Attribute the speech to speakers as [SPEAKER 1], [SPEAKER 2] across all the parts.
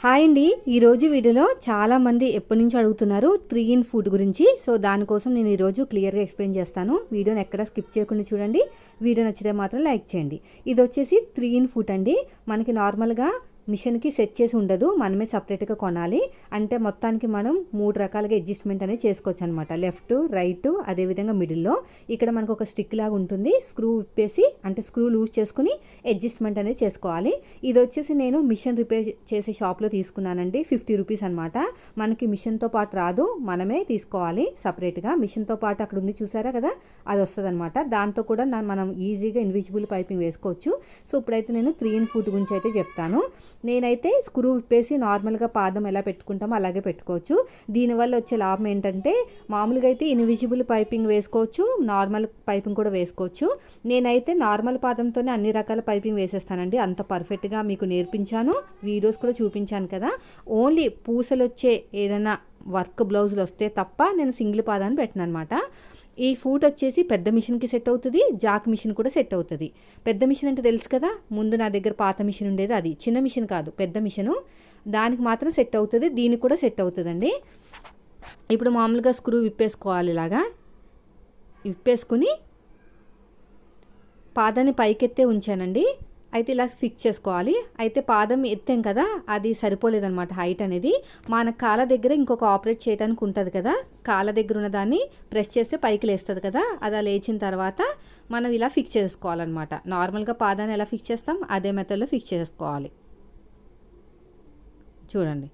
[SPEAKER 1] Hi అండి. ఈరోజు వీడియోలో చాలామంది ఎప్పటి నుంచి అడుగుతున్నారు త్రీ ఇన్ ఫుడ్ గురించి. సో దానికోసం నేను ఈరోజు క్లియర్గా ఎక్స్ప్లెయిన్ చేస్తాను. వీడియోని ఎక్కడ స్కిప్ చేయకుండా చూడండి. వీడియో నచ్చితే మాత్రం లైక్ చేయండి. ఇది వచ్చేసి త్రీ ఇన్ ఫుడ్ అండి. మనకి నార్మల్గా మిషన్కి సెట్ చేసి ఉండదు. మనమే సపరేట్గా కొనాలి. అంటే మొత్తానికి మనం మూడు రకాలుగా అడ్జస్ట్మెంట్ అనేది చేసుకోవచ్చు అనమాట లెఫ్ట్ రైట్ అదేవిధంగా మిడిల్లో. ఇక్కడ మనకు ఒక స్టిక్ లాగా ఉంటుంది. స్క్రూ విప్పేసి అంటే స్క్రూ లూజ్ చేసుకుని అడ్జస్ట్మెంట్ అనేది చేసుకోవాలి. ఇది వచ్చేసి నేను మిషన్ రిపేర్ చేసే షాప్లో తీసుకున్నానండి. ఫిఫ్టీ రూపీస్ అనమాట మనకి మిషన్తో పాటు రాదు. మనమే తీసుకోవాలి సపరేట్గా. మిషన్తో పాటు అక్కడ ఉంది చూసారా కదా? అది వస్తుంది అనమాట దాంతో కూడా మనం ఈజీగా ఇన్విజిబుల్ పైపింగ్ వేసుకోవచ్చు. సో ఇప్పుడైతే నేను త్రీ ఇన్ ఫుడ్ గురించి అయితే చెప్తాను. నేనైతే స్క్రూ విప్పేసి నార్మల్గా పాదం ఎలా పెట్టుకుంటామో అలాగే పెట్టుకోవచ్చు. దీనివల్ల వచ్చే లాభం ఏంటంటే మామూలుగా అయితే ఇన్విజిబుల్ పైపింగ్ వేసుకోవచ్చు నార్మల్ పైపింగ్ కూడా వేసుకోవచ్చు. నేనైతే నార్మల్ పాదంతోనే అన్ని రకాల పైపింగ్ వేసేస్తానండి. అంత పర్ఫెక్ట్గా మీకు నేర్పించాను. వీడియోస్ కూడా చూపించాను కదా. ఓన్లీ పూసలు వచ్చే ఏదైనా వర్క్ బ్లౌజులు వస్తే తప్ప నేను సింగిల్ పాదాన్ని పెట్టను అనమాట ఈ ఫూట్ వచ్చేసి పెద్ద మిషన్కి సెట్ అవుతుంది జాక్ మిషన్ కూడా సెట్ అవుతుంది. పెద్ద మిషన్ అంటే తెలుసు కదా ముందు నా దగ్గర పాత మిషన్ ఉండేది అది. చిన్న మిషన్ కాదు పెద్ద మిషను. దానికి మాత్రం సెట్ అవుతుంది దీనికి కూడా సెట్ అవుతుందండి. ఇప్పుడు మామూలుగా స్క్రూ విప్పేసుకోవాలి ఇలాగా. విప్పేసుకుని పాదాన్ని పైకెత్తే ఉంచానండి. అయితే ఇలా ఫిక్స్ చేసుకోవాలి. అయితే పాదం ఎత్తాం కదా అది సరిపోలేదన్నమాట హైట్ అనేది. మన కాళ్ళ దగ్గర ఇంకొక ఆపరేట్ చేయడానికి ఉంటుంది కదా కాళ్ళ దగ్గర ఉన్న దాన్ని ప్రెస్ చేస్తే పైకి లేస్తుంది కదా అది లేచిన తర్వాత మనం ఇలా ఫిక్స్ చేసుకోవాలన్నమాట. నార్మల్గా పాదాన్ని ఎలా ఫిక్స్ చేస్తాం అదే మెథడ్లో ఫిక్స్ చేసుకోవాలి. చూడండి.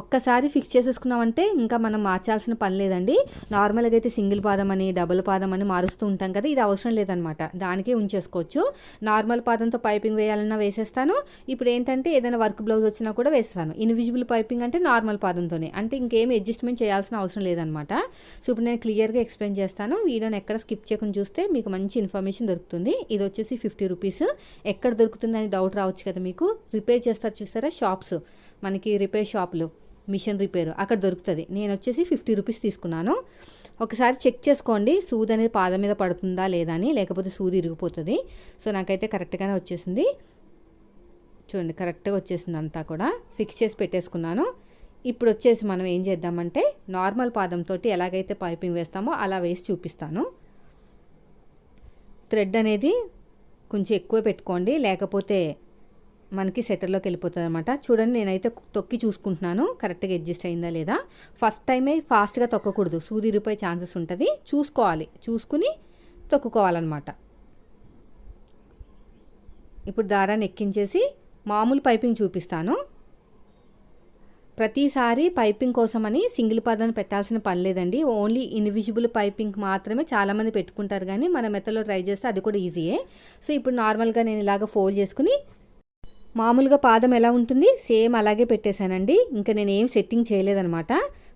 [SPEAKER 1] ఒక్కసారి ఫిక్స్ చేసేసుకున్నామంటే ఇంకా మనం మార్చాల్సిన పని లేదండి. నార్మల్గా అయితే సింగిల్ పాదం అని డబుల్ పాదం అని మారుస్తూ ఉంటాం కదా ఇది అవసరం లేదనమాట దానికే ఉంచేసుకోవచ్చు. నార్మల్ పాదంతో పైపింగ్ వేయాలన్నా వేసేస్తాను. ఇప్పుడు ఏంటంటే ఏదైనా వర్క్ బ్లౌజ్ వచ్చినా కూడా వేస్తాను. ఇన్విజిబుల్ పైపింగ్ అంటే నార్మల్ పాదంతోనే. అంటే ఇంకేం అడ్జస్ట్మెంట్ చేయాల్సిన అవసరం లేదనమాట సో ఇప్పుడు నేను క్లియర్గా ఎక్స్ప్లెయిన్ చేస్తాను. వీడియోని ఎక్కడ స్కిప్ చేయకుండా చూస్తే మీకు మంచి ఇన్ఫర్మేషన్ దొరుకుతుంది. ఇది వచ్చేసి ఫిఫ్టీ రూపీస్ ఎక్కడ దొరుకుతుంది అని డౌట్ రావచ్చు కదా మీకు. రిపేర్ చేస్తారు చూస్తారా? షాప్స్ మనకి రిపేర్ షాప్లు మిషన్ రిపేర్. అక్కడ దొరుకుతుంది. నేను వచ్చేసి ఫిఫ్టీ రూపీస్ తీసుకున్నాను. ఒకసారి చెక్ చేసుకోండి. సూది అనేది పాదం మీద పడుతుందా లేదా అని లేకపోతే సూది ఇరిగిపోతుంది. సో నాకైతే కరెక్ట్గానే వచ్చేసింది. చూడండి కరెక్ట్గా వచ్చేసింది అంతా కూడా. ఫిక్స్ చేసి పెట్టేసుకున్నాను. ఇప్పుడు వచ్చేసి మనం ఏం చేద్దామంటే నార్మల్ పాదంతో ఎలాగైతే పైపింగ్ వేస్తామో అలా వేసి చూపిస్తాను. థ్రెడ్ అనేది కొంచెం ఎక్కువ పెట్టుకోండి. లేకపోతే మనకి సెటర్లోకి వెళ్ళిపోతుంది అనమాట చూడండి నేనైతే తొక్కి చూసుకుంటున్నాను. కరెక్ట్గా అడ్జస్ట్ అయిందా లేదా? ఫస్ట్ టైమే ఫాస్ట్గా తొక్కకూడదు. సూదిరిపోయే ఛాన్సెస్ ఉంటుంది. చూసుకోవాలి. చూసుకుని తొక్కుకోవాలన్నమాట. ఇప్పుడు దారాన్ని ఎక్కించేసి మామూలు పైపింగ్ చూపిస్తాను. ప్రతిసారి పైపింగ్ కోసమని సింగిల్ పదాన్ని పెట్టాల్సిన పని లేదండి. ఓన్లీ ఇన్విజిబుల్ పైపింగ్ మాత్రమే చాలామంది పెట్టుకుంటారు. కానీ మన మెత్తలో ట్రై చేస్తే అది కూడా ఈజీయే సో ఇప్పుడు నార్మల్గా నేను ఇలాగ ఫోల్డ్ చేసుకుని మామూలుగా పాదం ఎలా ఉంటుంది? సేమ్ అలాగే పెట్టేశానండి. ఇంకా నేను ఏం సెట్టింగ్ చేయలేదనమాట.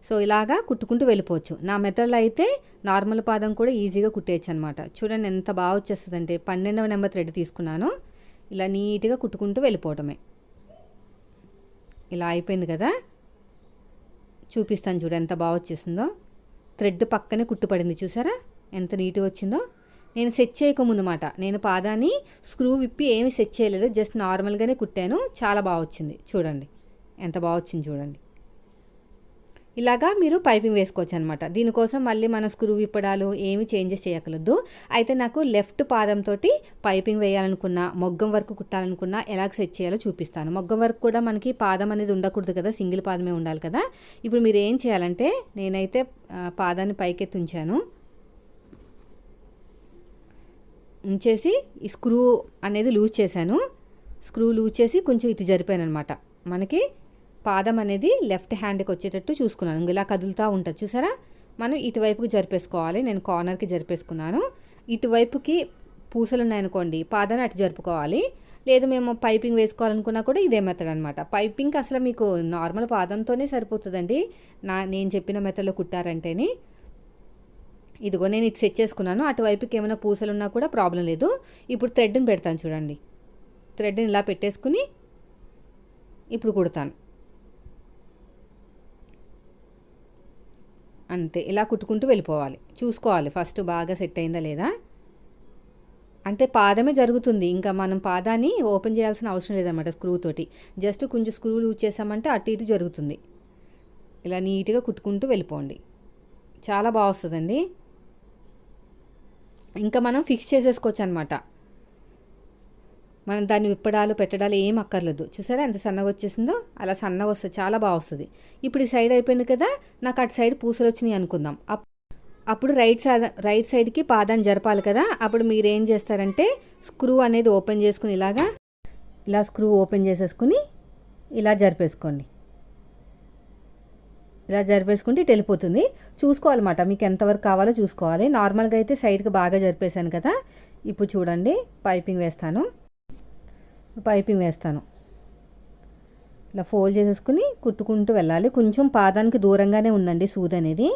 [SPEAKER 1] సో ఇలాగా కుట్టుకుంటూ వెళ్ళిపోవచ్చు. నా మెథడ్లో అయితే నార్మల్ పాదం కూడా ఈజీగా కుట్టేయచ్చు అనమాట చూడండి ఎంత బాగా వచ్చేస్తుందంటే పన్నెండవ నెంబర్ థ్రెడ్ తీసుకున్నాను. ఇలా నీట్గా కుట్టుకుంటూ వెళ్ళిపోవటమే. ఇలా అయిపోయింది కదా? చూపిస్తాను చూడు ఎంత బాగా వచ్చేసిందో. థ్రెడ్ పక్కనే కుట్టుపడింది చూసారా? ఎంత నీట్గా వచ్చిందో. నేను సెట్ చేయకముందు మాట నేను పాదాన్ని స్క్రూ విప్పి ఏమి సెట్ చేయలేదు. జస్ట్ నార్మల్గానే కుట్టాను. చాలా బాగా వచ్చింది. చూడండి. ఎంత బాగా వచ్చింది చూడండి. ఇలాగా మీరు పైపింగ్ వేసుకోవచ్చు అనమాట దీనికోసం మళ్ళీ మన స్క్రూ విప్పడాలు ఏమి చేంజెస్ చేయకలదు అయితే నాకు లెఫ్ట్ పాదంతో పైపింగ్ వేయాలనుకున్నా మొగ్గం వరకు కుట్టాలనుకున్నా ఎలా సెట్ చేయాలో చూపిస్తాను. మొగ్గం వరకు కూడా మనకి పాదం అనేది ఉండకూడదు కదా. సింగిల్ పాదమే ఉండాలి కదా. ఇప్పుడు మీరు ఏం చేయాలంటే నేనైతే ఆ, పాదాన్ని ఉంచాను ఉంచేసి ఈ స్క్రూ అనేది లూజ్ చేశాను. స్క్రూ లూజ్ చేసి కొంచెం ఇటు జరిపాను అనమాట మనకి పాదం అనేది లెఫ్ట్ హ్యాండ్కి వచ్చేటట్టు చూసుకున్నాను. ఇలా కదులుతూ ఉంటుంది. చూసారా? మనం ఇటువైపుకి జరిపేసుకోవాలి. నేను కార్నర్కి జరిపేసుకున్నాను. ఇటువైపుకి పూసలు ఉన్నాయనుకోండి పాదాన్ని అటు జరుపుకోవాలి. లేదు మేము పైపింగ్ వేసుకోవాలనుకున్నా కూడా ఇదే మెథడ్ అనమాట పైపింగ్ అసలు మీకు నార్మల్ పాదంతోనే సరిపోతుందండి. నా నేను చెప్పిన మెథడ్లో కుట్టారంటేనే. ఇదిగో నేను ఇది సెట్ చేసుకున్నాను. అటువైపుకి ఏమైనా పూసలు ఉన్నా కూడా ప్రాబ్లం లేదు. ఇప్పుడు థ్రెడ్ని పెడతాను చూడండి. థ్రెడ్ని ఇలా పెట్టేసుకుని ఇప్పుడు కుడతాను. అంతే ఇలా కుట్టుకుంటూ వెళ్ళిపోవాలి. చూసుకోవాలి. ఫస్ట్ బాగా సెట్ అయిందా లేదా? అంటే పాదమే జరుగుతుంది. ఇంకా మనం పాదాన్ని ఓపెన్ చేయాల్సిన అవసరం లేదన్నమాట స్క్రూ తోటి. జస్ట్ కొంచెం స్క్రూ లూజ్ చేసామంటే అటు ఇటు జరుగుతుంది. ఇలా నీట్గా కుట్టుకుంటూ వెళ్ళిపోండి. చాలా బాగా వస్తుందండి. ఇంకా మనం ఫిక్స్ చేసేసుకోవచ్చు అనమాట మనం దాన్ని విప్పడాలు పెట్టడాలు ఏం అక్కర్లేదు. చూసారా ఎంత సన్నగా వచ్చేసిందో? అలా సన్నగా వస్తుంది చాలా బాగా వస్తుంది. ఇప్పుడు ఈ సైడ్ అయిపోయింది కదా నాకు అటు సైడ్ పూసలు వచ్చినాయి అనుకుందాం. అప్- అప్పుడు రైట్ సైడ్ రైట్ సైడ్కి పాదాన్ని జరపాలి కదా అప్పుడు మీరు ఏం చేస్తారంటే స్క్రూ అనేది ఓపెన్ చేసుకుని ఇలాగా ఇలా స్క్రూ ఓపెన్ చేసేసుకుని ఇలా జరిపేసుకోండి. ఇలా జరిపేసుకుంటే ఇటు వెళ్ళిపోతుంది. చూసుకోవాలన్నమాట. మీకు ఎంతవరకు కావాలో చూసుకోవాలి. నార్మల్గా అయితే సైడ్కి బాగా జరిపేశాను కదా. ఇప్పుడు చూడండి. పైపింగ్ వేస్తాను. పైపింగ్ వేస్తాను. ఇలా ఫోల్డ్ చేసేసుకుని కుట్టుకుంటూ వెళ్ళాలి. కొంచెం పాదానికి దూరంగానే ఉందండి సూద్ అనేది.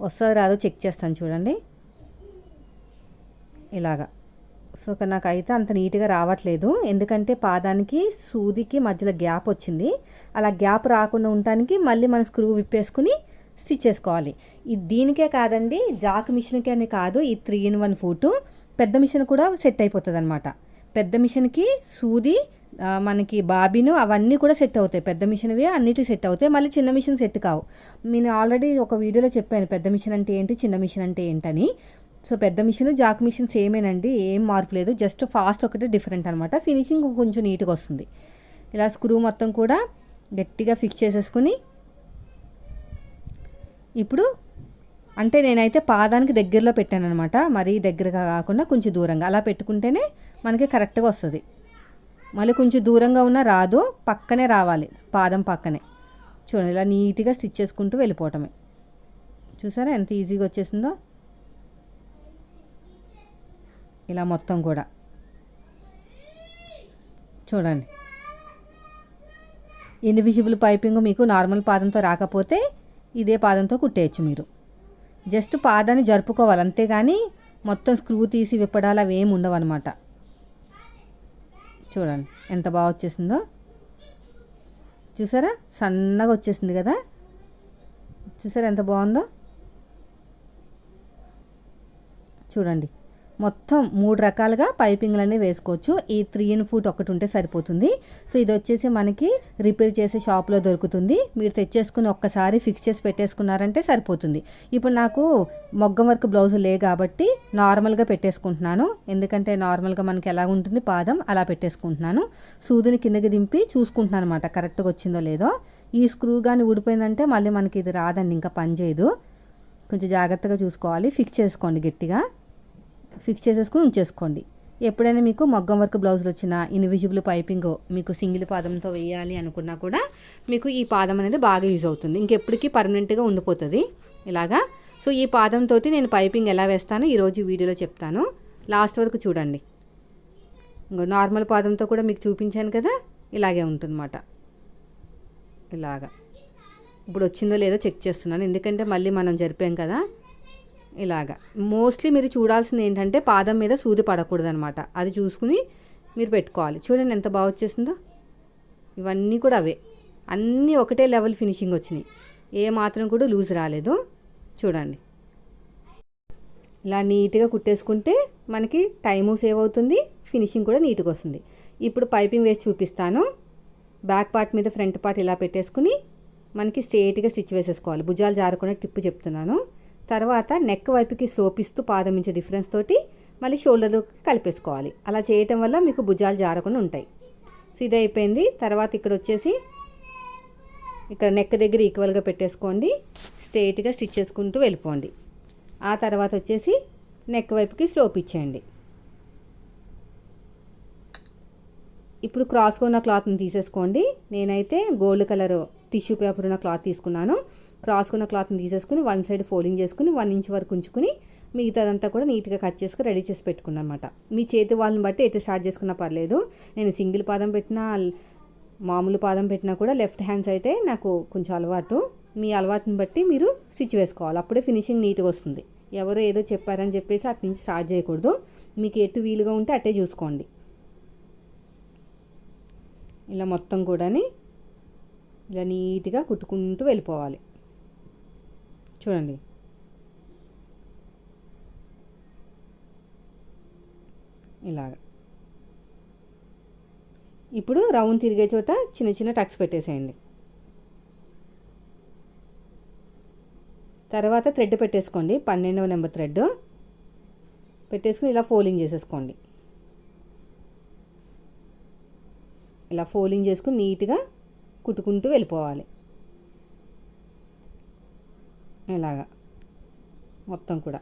[SPEAKER 1] వస్తుందో రాదో చెక్ చేస్తాను చూడండి. ఇలాగా. సో నాకైతే నాకు అయితే అంత నీట్గా రావట్లేదు. ఎందుకంటే పాదానికి సూదికి మధ్యలో గ్యాప్ వచ్చింది. అలా గ్యాప్ రాకుండా ఉండటానికి మళ్ళీ మనం స్క్రూ విప్పేసుకుని స్టిచ్ చేసుకోవాలి. ఇది దీనికే కాదండి జాక్ మిషన్కి అని కాదు ఈ త్రీ ఇన్ వన్ ఫూటు పెద్ద మిషన్ కూడా సెట్ అయిపోతుంది అనమాట పెద్ద మిషన్కి సూది మనకి బాబిను అవన్నీ కూడా సెట్ అవుతాయి. పెద్ద మిషన్వి అన్నిటికి సెట్ అవుతాయి. మళ్ళీ చిన్న మిషన్ సెట్ కావు. నేను ఆల్రెడీ ఒక వీడియోలో చెప్పాను పెద్ద మిషన్ అంటే ఏంటి చిన్న మిషన్ అంటే ఏంటని. సో పెద్ద మిషన్ జాక్ మిషన్ సేమేనండి ఏం మార్పు లేదు. జస్ట్ ఫాస్ట్ ఒకటే డిఫరెంట్ అనమాట ఫినిషింగ్ కొంచెం నీట్గా వస్తుంది. ఇలా స్క్రూ మొత్తం కూడా గట్టిగా ఫిక్స్ చేసేసుకుని ఇప్పుడు అంటే నేనైతే పాదానికి దగ్గరలో పెట్టాను అనమాట మరీ దగ్గరగా కాకుండా కొంచెం దూరంగా. అలా పెట్టుకుంటేనే మనకి కరెక్ట్గా వస్తుంది. మళ్ళీ కొంచెం దూరంగా ఉన్న రాదు పక్కనే రావాలి. పాదం పక్కనే. చూడండి ఇలా నీట్గా స్టిచ్ చేసుకుంటూ వెళ్ళిపోవటమే. చూసారా ఎంత ఈజీగా వచ్చేసిందో? ఇలా మొత్తం కూడా. చూడండి. ఇన్విజిబుల్ పైపింగ్ మీకు నార్మల్ పాదంతో రాకపోతే ఇదే పాదంతో కుట్టేయచ్చు మీరు. జస్ట్ పాదాన్ని జరుపుకోవాలి. అంతేగాని మొత్తం స్క్రూ తీసి విప్పడాలు అవి ఏమి ఉండవన్నమాట చూడండి. ఎంత బాగా వచ్చేసిందో. చూసారా? సన్నగా వచ్చేసింది కదా? చూసారా ఎంత బాగుందో? చూడండి. మొత్తం మూడు రకాలుగా పైపింగ్లు అనేవి వేసుకోవచ్చు. ఈ త్రీ ఇన్ ఫుట్ ఒకటి ఉంటే సరిపోతుంది. సో ఇది వచ్చేసి మనకి రిపేర్ చేసే షాప్లో దొరుకుతుంది. మీరు తెచ్చేసుకుని ఒక్కసారి ఫిక్స్ చేసి పెట్టేసుకున్నారంటే సరిపోతుంది. ఇప్పుడు నాకు మొగ్గం వర్క్ బ్లౌజ్ లే కాబట్టి నార్మల్గా పెట్టేసుకుంటున్నాను. ఎందుకంటే నార్మల్గా మనకి ఎలా ఉంటుంది పాదం అలా పెట్టేసుకుంటున్నాను. సూదిని కిందకి దింపి చూసుకుంటున్నాను అనమాట కరెక్ట్గా వచ్చిందో లేదో. ఈ స్క్రూ కానీ ఊడిపోయిందంటే మళ్ళీ మనకి ఇది రాదండి ఇంకా పని చేయదు. కొంచెం జాగ్రత్తగా చూసుకోవాలి. ఫిక్స్ చేసుకోండి గట్టిగా. ఫిక్స్ చేసేసుకుని ఉంచేసుకోండి. ఎప్పుడైనా మీకు మగ్గం వర్క్ బ్లౌజులు వచ్చినా ఇన్విజిబుల్ పైపింగ్ మీకు సింగిల్ పాదంతో వేయాలి అనుకున్నా కూడా మీకు ఈ పాదం అనేది బాగా యూజ్ అవుతుంది. ఇంకెప్పటికీ పర్మనెంట్గా ఉండిపోతుంది. ఇలాగా? సో ఈ పాదంతో నేను పైపింగ్ ఎలా వేస్తానో ఈరోజు వీడియోలో చెప్తాను. లాస్ట్ వరకు చూడండి. ఇంకో నార్మల్ పాదంతో కూడా మీకు చూపించాను కదా? ఇలాగే ఉంటుందన్నమాట. ఇలాగా. ఇప్పుడు వచ్చిందో లేదో చెక్ చేస్తున్నాను. ఎందుకంటే మళ్ళీ మనం జరిపాం కదా. ఇలాగా. మోస్ట్లీ మీరు చూడాల్సింది ఏంటంటే పాదం మీద సూది పడకూడదు అనమాట అది చూసుకుని మీరు పెట్టుకోవాలి. చూడండి ఎంత బాగా వచ్చేసిందో. ఇవన్నీ కూడా అవే. అన్నీ ఒకటే లెవెల్ ఫినిషింగ్ వచ్చినాయి. ఏ మాత్రం కూడా లూజ్ రాలేదు. చూడండి. ఇలా నీట్గా కుట్టేసుకుంటే మనకి టైము సేవ్ అవుతుంది. ఫినిషింగ్ కూడా నీట్గా వస్తుంది. ఇప్పుడు పైపింగ్ వేసి చూపిస్తాను. బ్యాక్ పార్ట్ మీద ఫ్రంట్ పార్ట్ ఇలా పెట్టేసుకుని మనకి స్ట్రేట్గా స్టిచ్ వేసేసుకోవాలి. భుజాలు జారకుండా టిప్పు చెప్తున్నాను. తర్వాత నెక్ వైపుకి సోపిస్తూ పాదం ఇంచే డిఫరెన్స్ తోటి మళ్ళీ షోల్డర్కి కలిపేసుకోవాలి. అలా చేయటం వల్ల మీకు భుజాలు జారకుండా ఉంటాయి. సో ఇది అయిపోయింది. తర్వాత ఇక్కడ వచ్చేసి ఇక్కడ నెక్ దగ్గర ఈక్వల్గా పెట్టేసుకోండి. స్ట్రైట్గా స్టిచ్ చేసుకుంటూ వెళ్ళిపోండి. ఆ తర్వాత వచ్చేసి నెక్ వైపుకి స్లోప్ ఇచ్చేయండి. ఇప్పుడు క్రాస్గా ఉన్న క్లాత్ని తీసేసుకోండి. నేనైతే గోల్డ్ కలర్ టిష్యూ పేపర్ ఉన్న క్లాత్ తీసుకున్నాను. క్రాస్కున్న క్లాత్ని తీసేసుకుని వన్ సైడ్ ఫోల్డింగ్ చేసుకుని వన్ ఇంచ్ వరకు ఉంచుకుని మిగతాదంతా కూడా నీట్గా కట్ చేసుకుని రెడీ చేసి పెట్టుకున్నాను అనమాట మీ చేతి వాళ్ళని బట్టి ఎటు స్టార్ట్ చేసుకున్నా పర్లేదు. నేను సింగిల్ పాదం పెట్టినా మామూలు పాదం పెట్టినా కూడా లెఫ్ట్ హ్యాండ్స్ అయితే నాకు కొంచెం అలవాటు. మీ అలవాటుని బట్టి మీరు స్టిచ్ వేసుకోవాలి. అప్పుడే ఫినిషింగ్ నీట్గా వస్తుంది. ఎవరో ఏదో చెప్పారని చెప్పేసి అటు నుంచి స్టార్ట్ చేయకూడదు. మీకు ఎటు వీలుగా ఉంటే అట్టే చూసుకోండి. ఇలా మొత్తం కూడాని ఇలా నీట్గా కుట్టుకుంటూ వెళ్ళిపోవాలి. చూడండి. ఇలాగ. ఇప్పుడు రౌండ్ తిరిగే చోట చిన్న చిన్న టక్స్ పెట్టేసేయండి. తర్వాత థ్రెడ్ పెట్టేసుకోండి. పన్నెండవ నెంబర్ థ్రెడ్. పెట్టేసుకుని ఇలా ఫోలింగ్ చేసేసుకోండి. ఇలా ఫోలింగ్ చేసుకుని నీట్గా కుట్టుకుంటూ వెళ్ళిపోవాలి. ఇలాగా. మొత్తం కూడా.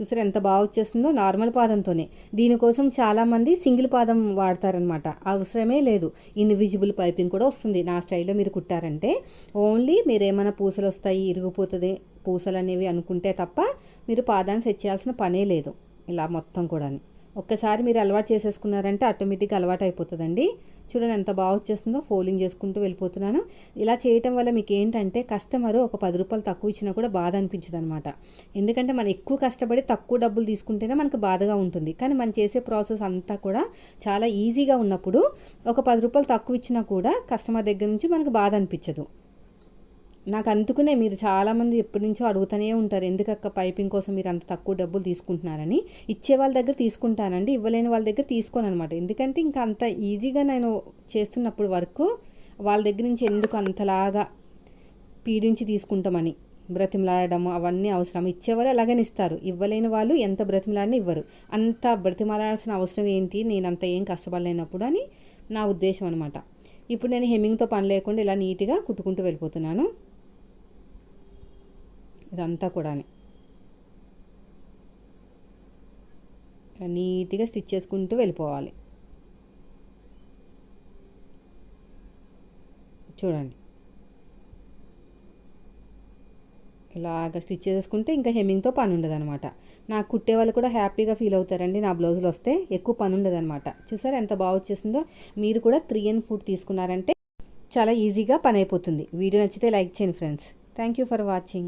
[SPEAKER 1] చూసారు ఎంత బాగా వచ్చేస్తుందో? నార్మల్ పాదంతోనే. దీనికోసం చాలామంది సింగిల్ పాదం వాడతారనమాట. అవసరమే లేదు. ఇన్విజిబుల్ పైపింగ్ కూడా వస్తుంది. నా స్టైల్లో మీరు కుట్టారంటే ఓన్లీ మీరు ఏమైనా పూసలు వస్తాయి ఇరిగిపోతుంది పూసలు అనేవి అనుకుంటే తప్ప మీరు పాదాన్ని సెట్ చేయాల్సిన పనే లేదు. ఇలా మొత్తం కూడా ఒక్కసారి మీరు అలవాటు చేసేసుకున్నారంటే ఆటోమేటిక్గా అలవాటు అయిపోతుందండి. చూడండి ఎంత బాగా వచ్చేస్తుందో ఫోల్డింగ్ చేసుకుంటూ వెళ్ళిపోతున్నాను. ఇలా చేయటం వల్ల మీకు ఏంటంటే కస్టమర్ ఒక పది రూపాయలు తక్కువ ఇచ్చినా కూడా బాధ అనిపించదు అనమాట ఎందుకంటే మనం ఎక్కువ కష్టపడి తక్కువ డబ్బులు తీసుకుంటేనే మనకు బాధగా ఉంటుంది. కానీ మనం చేసే ప్రాసెస్ అంతా కూడా చాలా ఈజీగా ఉన్నప్పుడు ఒక పది రూపాయలు తక్కువ ఇచ్చినా కూడా కస్టమర్ దగ్గర నుంచి మనకు బాధ అనిపించదు. నాకు అందుకునే మీరు చాలామంది ఎప్పటి నుంచో అడుగుతూనే ఉంటారు ఎందుకక్క పైపింగ్ కోసం మీరు అంత తక్కువ డబ్బులు తీసుకుంటున్నారని? ఇచ్చే వాళ్ళ దగ్గర తీసుకుంటానండి ఇవ్వలేని వాళ్ళ దగ్గర తీసుకోను అనమాట ఎందుకంటే ఇంకా అంత ఈజీగా నేను చేస్తున్నప్పుడు వరకు వాళ్ళ దగ్గర నుంచి ఎందుకు అంతలాగా పీడించి తీసుకుంటామని బ్రతిమలాడడం అవన్నీ అవసరం. ఇచ్చేవాళ్ళు అలాగని ఇస్తారు. ఇవ్వలేని వాళ్ళు ఎంత బ్రతిమలాడినా ఇవ్వరు. అంత బ్రతిమలాడాల్సిన అవసరం ఏంటి? నేను అంత ఏం కష్టపడలేనప్పుడు అని నా ఉద్దేశం అనమాట ఇప్పుడు నేను హెమ్మింగ్తో పని లేకుండా ఇలా నీట్గా కుట్టుకుంటూ వెళ్ళిపోతున్నాను. ఇదంతా కూడా నీట్గా స్టిచ్ చేసుకుంటూ వెళ్ళిపోవాలి. చూడండి. ఇలాగ స్టిచ్ చేసుకుంటే ఇంకా హెమ్మింగ్తో పని ఉండదు అనమాట నాకు కుట్టే వాళ్ళు కూడా హ్యాపీగా ఫీల్ అవుతారండి. నా బ్లౌజులు వస్తే ఎక్కువ పని ఉండదనమాట చూసారు ఎంత బాగా వచ్చేసిందో? మీరు కూడా త్రీ అండ్ ఫుడ్ తీసుకున్నారంటే చాలా ఈజీగా పని అయిపోతుంది. వీడియో నచ్చితే లైక్ చేయండి friends. Thank you for watching.